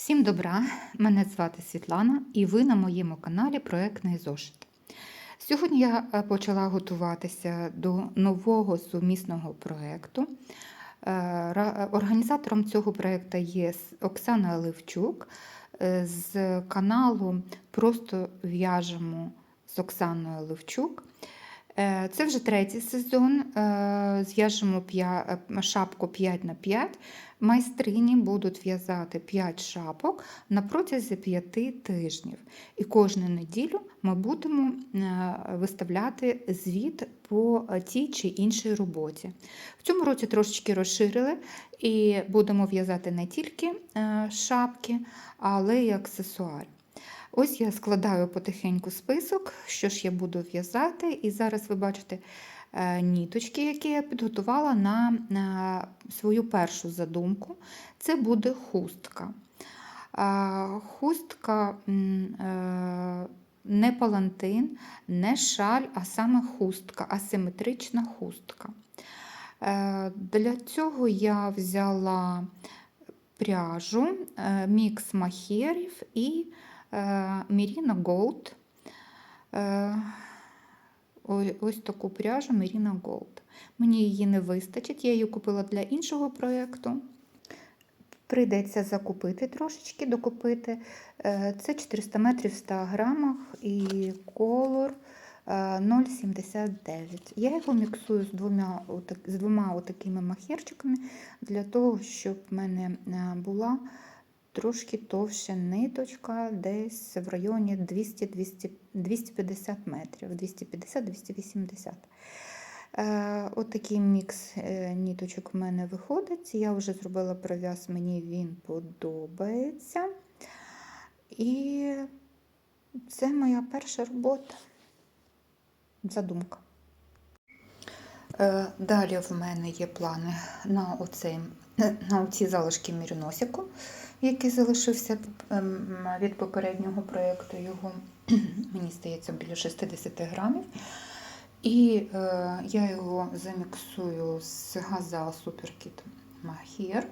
Всім добра! Мене звати Світлана і ви на моєму каналі Проектний зошит. Сьогодні я е, почала готуватися до нового сумісного проєкту. Е, Організатором цього проєкту є Оксана Левчук е, з каналу Просто в'яжемо з Оксаною Левчук. Е, Це вже третій сезон. е, Зв'яжемо е, шапку 5 на 5. Майстрині будуть в'язати 5 шапок на протязі 5 тижнів. І кожну неділю ми будемо виставляти звіт по тій чи іншій роботі. В цьому році трошечки розширили і будемо в'язати не тільки шапки, але й аксесуари. Ось я складаю потихеньку список, що ж я буду в'язати, і зараз ви бачите е, ніточки, які я підготувала на, свою першу задумку. Це буде хустка. Е, Хустка е, не палантин, не шаль, а саме хустка, асиметрична хустка. Для цього я взяла пряжу, мікс махерів і Міріна Gold. Е, Ось таку пряжу Merino Gold. Мені її не вистачить, я її купила для іншого проєкту. Прийдеться закупити трошечки, докупити. Е, Це 400 метрів в 100 грамах і колор е, 0,79. Я його міксую з двома, з двома отакими махерчиками для того, щоб в мене е, була трошки товща ниточка, десь в районі 200-200 250 метрів, 250-280. Е, От мікс е, ніточок в мене виходить. Я вже зробила пров'яз, мені він подобається. І це моя перша робота. Задумка. Е, Далі в мене є плани на, оцей, на оці залишки міріносику, який залишився ем, від попереднього проєкту. Його, мені здається, біля 60 грамів. І е, я його заміксую з газал Суперкіт Махір.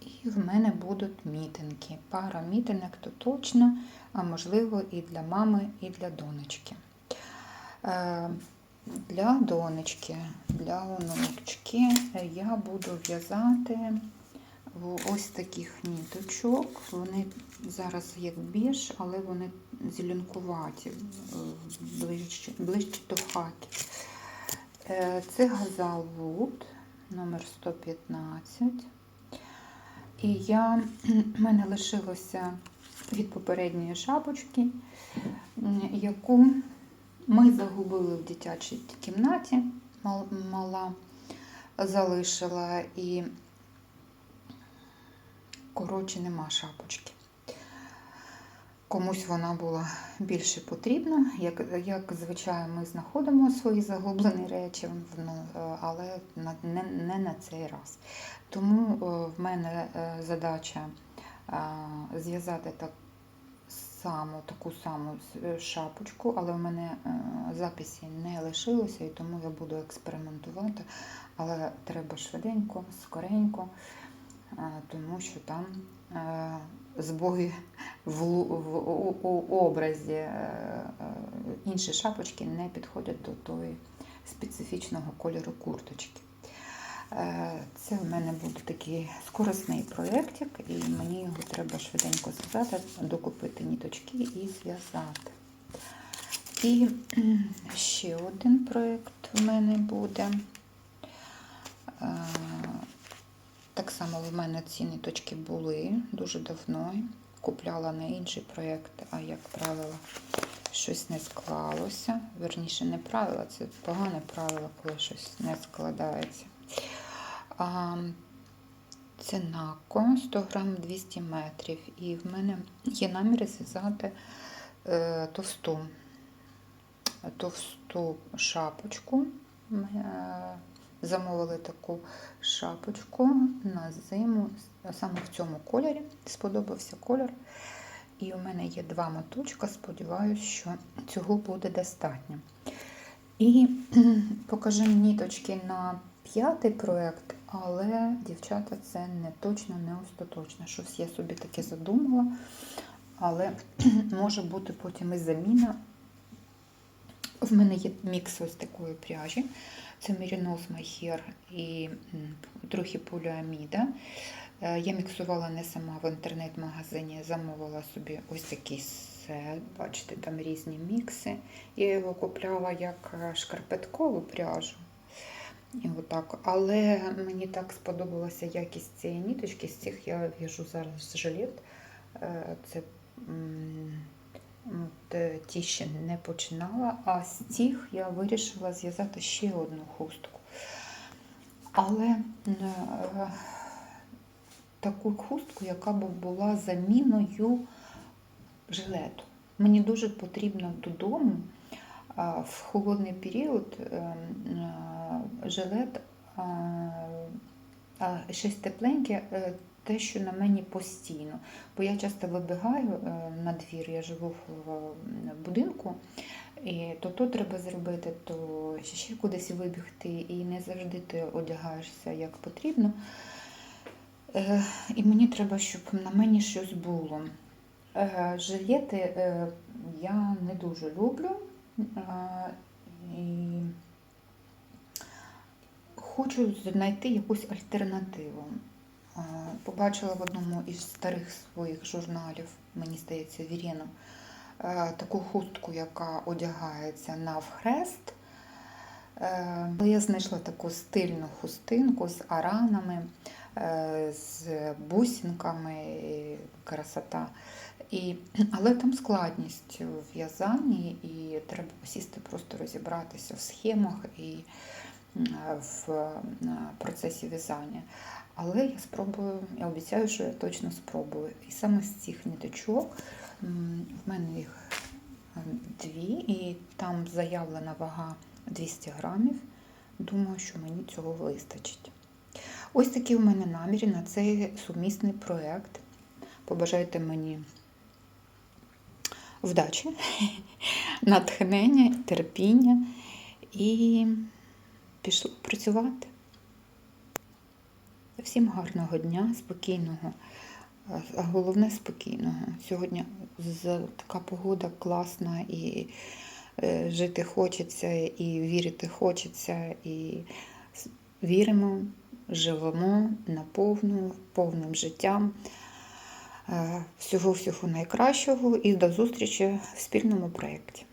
І в мене будуть мітинги. Пара мітинок то точно, а можливо і для мами, і для донечки. Е, для донечки, для онучки я буду в'язати ось таких ніточок. Вони зараз як біж, але вони зеленкуваті, е, ближче, ближче до хаки. Е, Це Газал Wood номер 115. І я, в мене лишилося від попередньої шапочки, яку ми загубили в дитячій кімнаті, мала залишила і, коротше, нема шапочки. Комусь вона була більше потрібна. Як, як звичайно, ми знаходимо свої загублені речі, ну, але не, не на цей раз. Тому е, в мене е, задача е, зв'язати так саму, таку саму шапочку, але в мене записі не лишилося, і тому я буду експериментувати. Але треба швиденько, скоренько, тому що там е, збої в, образі е, е, інші шапочки не підходять до тої специфічного кольору курточки. Е, Це в мене буде такий скорисний проєктик, і мені його треба швиденько зв'язати, докупити ніточки і зв'язати. І ще один проєкт в мене буде. Е, Так само в мене ці ниточки були дуже давно. Купляла на інший проєкт, а як правило, щось не склалося. Верніше, не правило, це погане правило, коли щось не складається. А, це нако 100 грам 200 метрів. І в мене є намір зв'язати е, товсту, товсту шапочку. Е, замовили таку шапочку на зиму, саме в цьому кольорі. Сподобався колір. І у мене є два моточка. Сподіваюся, що цього буде достатньо. І покажу ніточки на п'ятий проєкт, але, дівчата, це не точно, не остаточно. Щось я собі таке задумала, але може бути потім і заміна. В мене є мікс ось такої пряжі. Це Mohair і трохи поліаміда. Е, Я міксувала не сама в інтернет-магазині, замовила собі ось такий сет. Бачите, там різні мікси. Я його купляла як е, шкарпеткову пряжу. І отак. Але мені так сподобалася якість цієї ніточки. З цих я в'яжу зараз жилет. Е, Це от, е, ті ще не починала, а з цих я вирішила зв'язати ще одну хустку. Але е, таку хустку, яка б була заміною жилету. Мені дуже потрібно додому в холодний період е, жилет, щось тепленьке, те, що на мені постійно. Бо я часто вибігаю е, на двір, я живу в будинку, і то то треба зробити, то ще кудись вибігти, і не завжди ти одягаєшся як потрібно. Е, І мені треба, щоб на мені щось було. Е, Жилети я не дуже люблю. І хочу знайти якусь альтернативу. Побачила в одному із старих своїх журналів, мені здається, Віріно, е, таку хустку, яка одягається навхрест. Е, я знайшла таку стильну хустинку з аранами, е, з бусинками, красота. І, але там складність в в'язанні, і треба сісти, просто розібратися в схемах і в е, процесі в'язання. Але я спробую, я обіцяю, що я точно спробую. І саме з цих ниточок м, в мене їх е, дві, і там заявлена вага 200 грамів. Думаю, що мені цього вистачить. Ось такий у мене наміри на цей сумісний проєкт. Побажайте мені вдачі, натхнення, терпіння і пішли працювати. Всім гарного дня, спокійного, а головне спокійного. Сьогодні така погода класна і е, жити хочеться, і вірити хочеться, і віримо, живемо наповну, повним життям. Е, Всього-всього найкращого і до зустрічі в спільному проєкті.